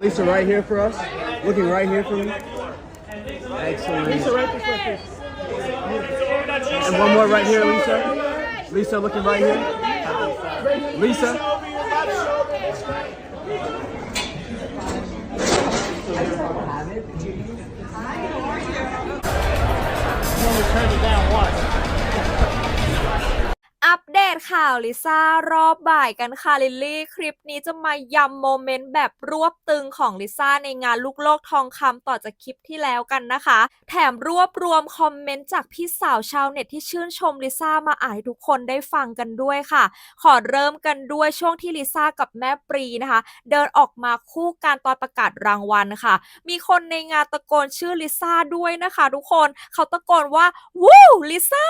Lisa, right here for us. Looking right here for me. Excellent. Lisa, right this way, please. And one more right here, Lisa. Lisa, looking right here. Lisa. Turn it down once. ตข่าวลิซ่ารอบบ่ายกันค่ะลิลลี่ คลิปนี้จะมายำโมเมนต์แบบรวบตึงของลิซ่าในงานลูกโลกทองคำต่อจากคลิปที่แล้วกันนะคะ แถมรวบรวมคอมเมนต์จากพี่สาวชาวเน็ตที่ชื่นชมลิซ่ามาอ่านให้ทุกคนได้ฟังกันด้วยค่ะ ขอเริ่มกันด้วยช่วงที่ลิซ่ากับแม่ปรีนะคะ เดินออกมาคู่กันตอนประกาศรางวัลค่ะ มีคนในงานตะโกนชื่อลิซ่าด้วยนะคะ ทุกคนเขาตะโกนว่าวู้ลิซ่า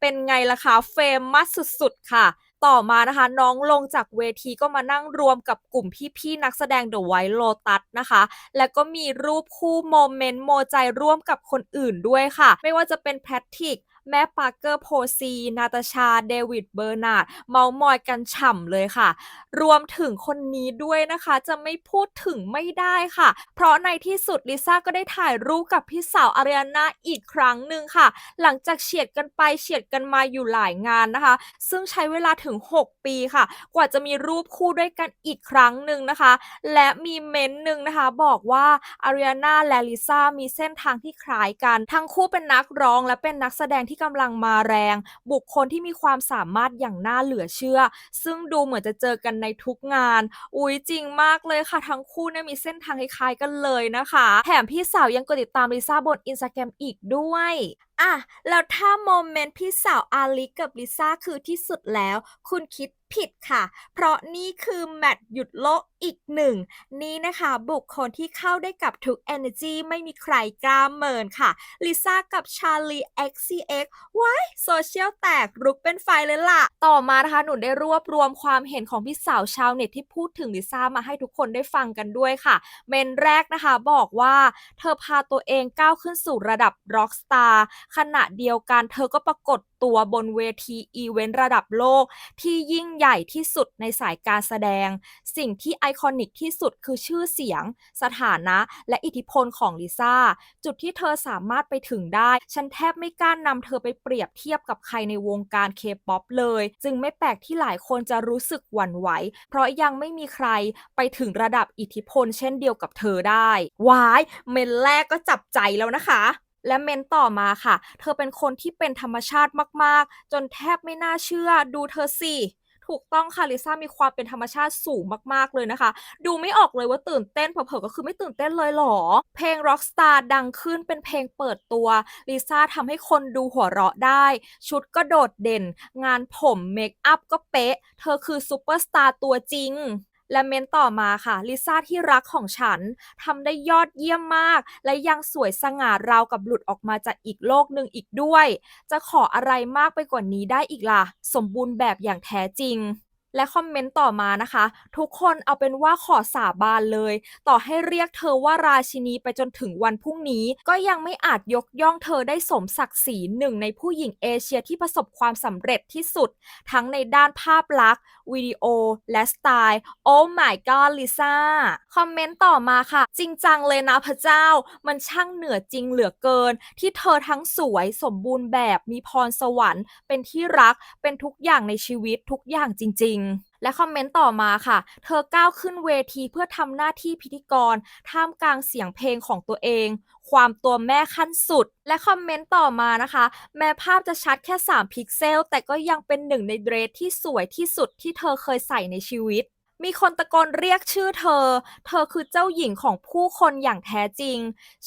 เป็นไงล่ะคะเฟมมัสสุดๆค่ะ ต่อมานะคะน้องลงจากเวทีก็มานั่งรวมกับกลุ่มพี่ๆนักแสดง The White Lotus นะคะ แล้วก็มีรูปคู่โมเมนต์โมใจร่วมกับคนอื่นด้วยค่ะ ไม่ว่าจะเป็นแพทริก แม่ปาร์เกอร์โพซี นาตาชา เดวิด เบอร์นาร์ด เมามอยกันฉ่ำเลยค่ะ รวมถึงคนนี้ด้วยนะคะ จะไม่พูดถึงไม่ได้ค่ะ เพราะในที่สุดลิซ่าก็ได้ถ่ายรูปกับพี่สาวอารียนาอีกครั้งหนึ่งค่ะ หลังจากเฉียดกันไปเฉียดกันมาอยู่หลายงานนะคะ ซึ่งใช้เวลาถึง 6 ปีค่ะ กว่าจะมีรูปคู่ด้วยกันอีกครั้งหนึ่งนะคะ และมีเมนต์หนึ่งนะคะ บอกว่าอารียนาและลิซ่ามีเส้นทางที่คล้ายกัน ทั้งคู่เป็นนักร้องและเป็นนักแสดงที่กำลังมาแรง บุคคลที่มีความสามารถอย่างน่าเหลือเชื่อ ซึ่งดูเหมือนจะเจอกันในทุกงาน อุ๊ยจริงมากเลยค่ะ ทั้งคู่เนี่ยมีเส้นทางคล้ายๆกันเลยนะคะ แถมพี่สาวยังกดติดตามลิซ่าบนอินสตาแกรมอีกด้วย อะ แล้วถ้าโมเมนต์พี่สาวอาลิกับลิซ่าคือที่สุดแล้ว คุณคิดผิดค่ะ เพราะนี่คือแมตช์หยุดโลกอีกหนึ่ง นี่นะคะบุคคลที่เข้าได้กับทุก energy ไม่มีใครกล้าเมินค่ะลิซ่ากับชาลี XCX ว้ายโซเชียลแตกรุกเป็นไฟเลยล่ะ ต่อมานะคะหนูได้รวบรวมความเห็นของพี่สาวชาวเน็ตที่พูดถึงลิซ่ามาให้ทุกคนได้ฟังกันด้วยค่ะ เมนแรกนะคะบอกว่า เธอพาตัวเองก้าวขึ้นสู่ระดับร็อกสตาร์ขณะเดียวกันเธอก็ปรากฏตัวบนเวทีอีเวนต์ระดับโลก ที่ยิ่งใหญ่ที่สุดในสายการแสดง สิ่งที่ไอคอนิกที่สุดคือชื่อเสียง สถานะ และอิทธิพลของลิซ่า จุดที่เธอสามารถไปถึงได้ ฉันแทบไม่กล้านนำเธอไปเปรียบเทียบกับใครในวงการเคป๊อปเลย จึงไม่แปลกที่หลายคนจะรู้สึกหวั่นไหว เพราะยังไม่มีใครไปถึงระดับอิทธิพล เช่นเดียวกับเธอได้วายเมนแรกก็จับใจแล้วนะคะ และเมนต่อมาค่ะ เธอเป็นคนที่เป็นธรรมชาติมาก ๆ จนแทบไม่น่าเชื่อ ดูเธอสิ ถูกต้องค่ะลิซ่ามีความเป็นธรรมชาติสูงมาก ๆ เลยนะคะ ดูไม่ออกเลยว่าตื่นเต้นเผลอๆก็คือไม่ตื่นเต้นเลยหรอ เพลง Rockstar ดังขึ้นเป็นเพลงเปิดตัวลิซ่าทำให้คนดูหัวเราะได้ ชุดก็โดดเด่น งานผมเมคอัพก็เป๊ะ เธอคือซูเปอร์สตาร์ตัวจริง และเมนต่อมาค่ะลิซ่าที่รักของฉันทำได้ยอดเยี่ยมมาก และยังสวยสง่าราวกับหลุดออกมาจากอีกโลกหนึ่งอีกด้วย จะขออะไรมากไปกว่านี้ได้อีกล่ะ สมบูรณ์แบบอย่างแท้จริง และคอมเมนต์ต่อมานะคะ ทุกคนเอาเป็นว่าขอสาบานเลย ต่อให้เรียกเธอว่าราชินีไปจนถึงวันพรุ่งนี้ ก็ยังไม่อาจยกย่องเธอได้สมศักดิ์ศรีหนึ่งในผู้หญิงเอเชียที่ประสบความสำเร็จที่สุด ทั้งในด้านภาพลักษณ์วิดีโอ และสไตล์โอ้ my god ลิซ่าคอมเมนต์ต่อมาค่ะ จริงจังเลยนะพระเจ้า มันช่างเหนือจริงเหลือเกิน ที่เธอทั้งสวยสมบูรณ์แบบมีพรสวรรค์ เป็นที่รักเป็นทุกอย่างในชีวิตทุกอย่างจริง และคอมเมนต์ต่อมาค่ะ เธอก้าวขึ้นเวทีเพื่อทำหน้าที่พิธีกร ท่ามกลางเสียงเพลงของตัวเอง ความตัวแม่ขั้นสุด และคอมเมนต์ต่อมานะคะ แม้ภาพจะชัดแค่ 3 พิกเซล แต่ก็ยังเป็นหนึ่งในเดรสที่สวยที่สุดที่เธอเคยใส่ในชีวิตมีคนตะโกนเรียกชื่อเธอ เธอคือเจ้าหญิงของผู้คนอย่างแท้จริง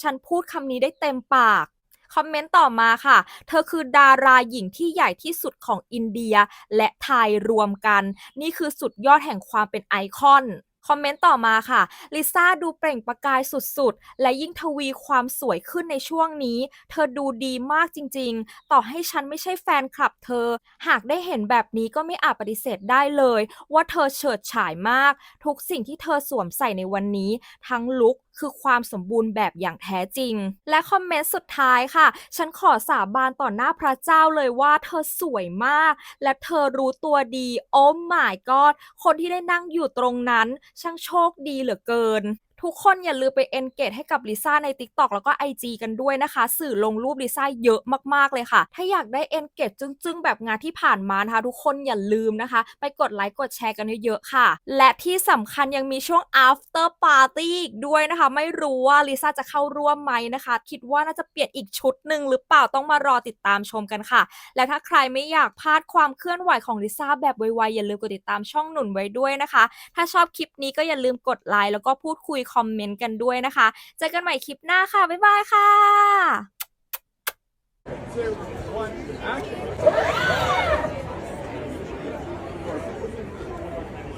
ฉันพูดคำนี้ได้เต็มปาก คอมเมนต์ต่อมาค่ะ เธอคือดาราหญิงที่ใหญ่ที่สุดของอินเดียและไทยรวมกัน นี่คือสุดยอดแห่งความเป็นไอคอน คอมเมนต์ต่อมาค่ะ ลิซ่าดูเปล่งประกายสุดๆ และยิ่งทวีความสวยขึ้นในช่วงนี้ เธอดูดีมากจริงๆ ต่อให้ฉันไม่ใช่แฟนคลับเธอ หากได้เห็นแบบนี้ก็ไม่อาจปฏิเสธได้เลย ว่าเธอเฉิดฉายมาก ทุกสิ่งที่เธอสวมใส่ในวันนี้ ทั้งลุคคือความสมบูรณ์แบบอย่างแท้จริง และคอมเมนต์สุดท้ายค่ะ ฉันขอสาบานต่อหน้าพระเจ้าเลยว่าเธอสวยมาก และเธอรู้ตัวดี โอ้ my god คนที่ได้นั่งอยู่ตรงนั้นช่างโชคดีเหลือเกิน ทุกคนอย่าลืมไป engage ให้กับลิซ่าใน TikTok แล้วก็ IG กันด้วยนะคะ สื่อลงรูปลิซ่าเยอะมากๆเลยค่ะ ถ้าอยากได้ engage จึ้งๆ แบบงานที่ผ่านมานะคะ ทุกคนอย่าลืมนะคะ ไปกดไลค์กดแชร์กันเยอะๆค่ะ และที่สำคัญยังมีช่วง after party อีกด้วยนะคะ ไม่รู้ว่าลิซ่าจะเข้าร่วมไหมนะคะ คิดว่าน่าจะเปลี่ยนอีกชุดหนึ่งหรือเปล่าต้องมารอติดตามชมกันค่ะ และถ้าใครไม่อยากพลาดความเคลื่อนไหวของลิซ่าแบบไวๆอย่าลืมกดติดตามช่องหนุนไว้ด้วยนะคะ ถ้าชอบคลิปนี้ก็อย่าลืมกดไลค์แล้วก็พูดคุยคอมเมนต์กันด้วยนะคะ เจอกันใหม่คลิปหน้าค่ะ บ๊ายบายค่ะ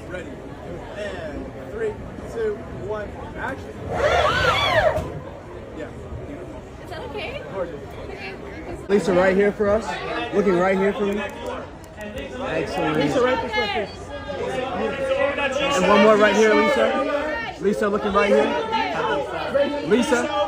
Ready. And three, two, one, action. Yeah. Is that okay? Gorgeous. Lisa, right here for us. Looking right here for me. Excellent. Lisa, right this way, please. And one more right here, Lisa. Lisa looking right here. Lisa.